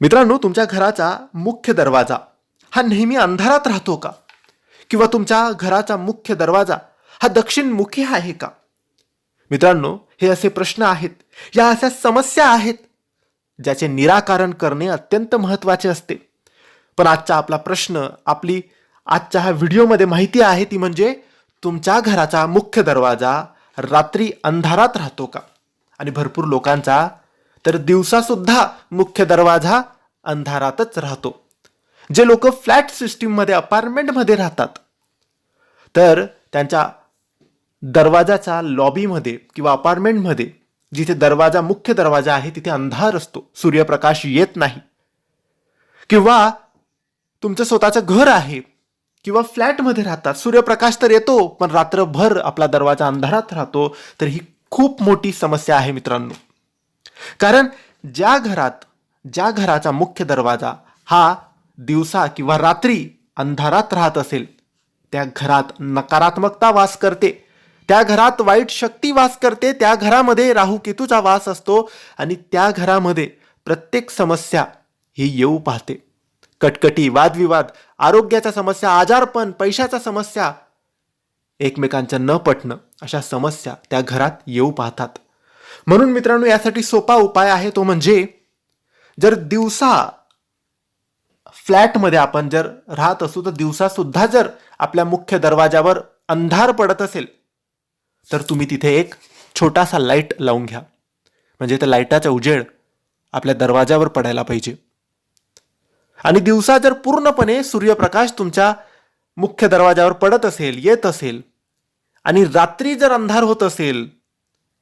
मित्रांनो तुमच्या घराचा मुख्य दरवाजा हा नेहमी अंधारात राहतो का? किंवा तुमच्या घराचा मुख्य दरवाजा हा दक्षिणमुखी आहे का? मित्रांनो हे असे प्रश्न आहेत. या अशा समस्या आहेत ज्याचे निराकरण करणे अत्यंत महत्त्वाचे असते. पण आजचा आपला प्रश्न आपली आजच्या ह्या व्हिडिओमध्ये माहिती आहे ती म्हणजे तुमच्या घराचा मुख्य दरवाजा रात्री अंधारात राहतो का? आणि भरपूर लोकांचा तर दिवसासुद्धा मुख्य दरवाजा अंधारातच राहतो. जे लोक फ्लॅट सिस्टीममध्ये अपार्टमेंटमध्ये राहतात. तर त्यांच्या दरवाजाचा लॉबीमध्ये किंवा अपार्टमेंटमध्ये जिथे दरवाजा मुख्य दरवाजा आहे तिथे अंधार असतो. सूर्यप्रकाश येत नाही. किंवा तुमचं स्वतःचं घर आहे किंवा फ्लॅटमध्ये राहतात. सूर्यप्रकाश तर येतो पण रात्रभर आपला दरवाजा अंधारात राहतो. तर ही खूप मोठी समस्या आहे मित्रांनो. कारण ज्या घरात ज्या घराचा मुख्य दरवाजा हा दिवसा किंवा रात्री अंधारात राहत असेल त्या घरात नकारात्मकता वास करते. त्या घरात वाईट शक्ती वास करते. त्या घरामध्ये राहू केतूचा वास असतो आणि त्या घरामध्ये प्रत्येक समस्या ही येऊ पाहते. कटकटी वादविवाद आरोग्याच्या समस्या आजारपण पैशाच्या समस्या एकमेकांचं न पटणं अशा समस्या त्या घरात येऊ पाहतात. म्हणून मित्रांनो यासाठी सोपा उपाय आहे तो म्हणजे जर दिवसा फ्लॅटमध्ये आपण जर राहत असू तर दिवसा सुद्धा जर आपल्या मुख्य दरवाजावर अंधार पडत असेल तर तुम्ही तिथे एक छोटासा लाइट लावून घ्या. म्हणजे त्या लाईटाचा उजेड आपल्या दरवाजावर पडायला पाहिजे. आणि दिवसा जर पूर्णपणे सूर्यप्रकाश तुमच्या मुख्य दरवाजावर पडत असेल येत असेल आणि रात्री जर अंधार होत असेल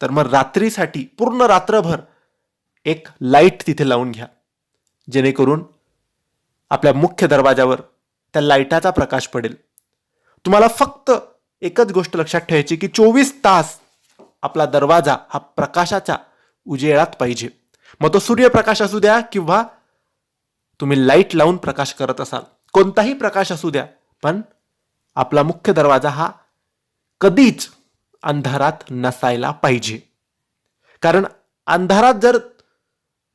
तर मग रात्रीसाठी पूर्ण रात्रभर एक लाइट तिथे लावून घ्या. जेणेकरून आपल्या मुख्य दरवाजावर त्या लाईटाचा प्रकाश पडेल. तुम्हाला फक्त एकच गोष्ट लक्षात ठेवायची की चोवीस तास आपला दरवाजा हा प्रकाशाच्या उजेळात पाहिजे. मग तो सूर्यप्रकाश असू द्या किंवा तुम्ही लाइट लावून प्रकाश करत असाल. कोणताही प्रकाश असू द्या पण आपला मुख्य दरवाजा हा कधीच अंधारात नसायला पाहिजे. कारण अंधारात जर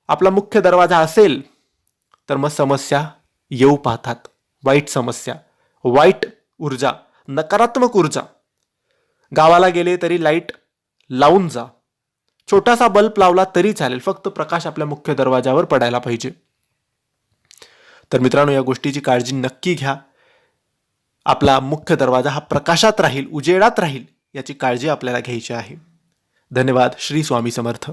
आपला मुख्य दरवाजा असेल तर मग समस्या येऊ पाहतात. वाईट समस्या. वाईट ऊर्जा. नकारात्मक ऊर्जा. गावाला गेले तरी लाइट लावून जा. छोटासा बल्ब लावला तरी चालेल. फक्त प्रकाश आपल्या मुख्य दरवाजावर पडायला पाहिजे. तर मित्रांनो या गोष्टीची काळजी नक्की घ्या. आपला मुख्य दरवाजा हा प्रकाशात राहील उजेडात राहील. याची काळजी आपल्याला घ्यायची आहे. धन्यवाद. श्री स्वामी समर्थ.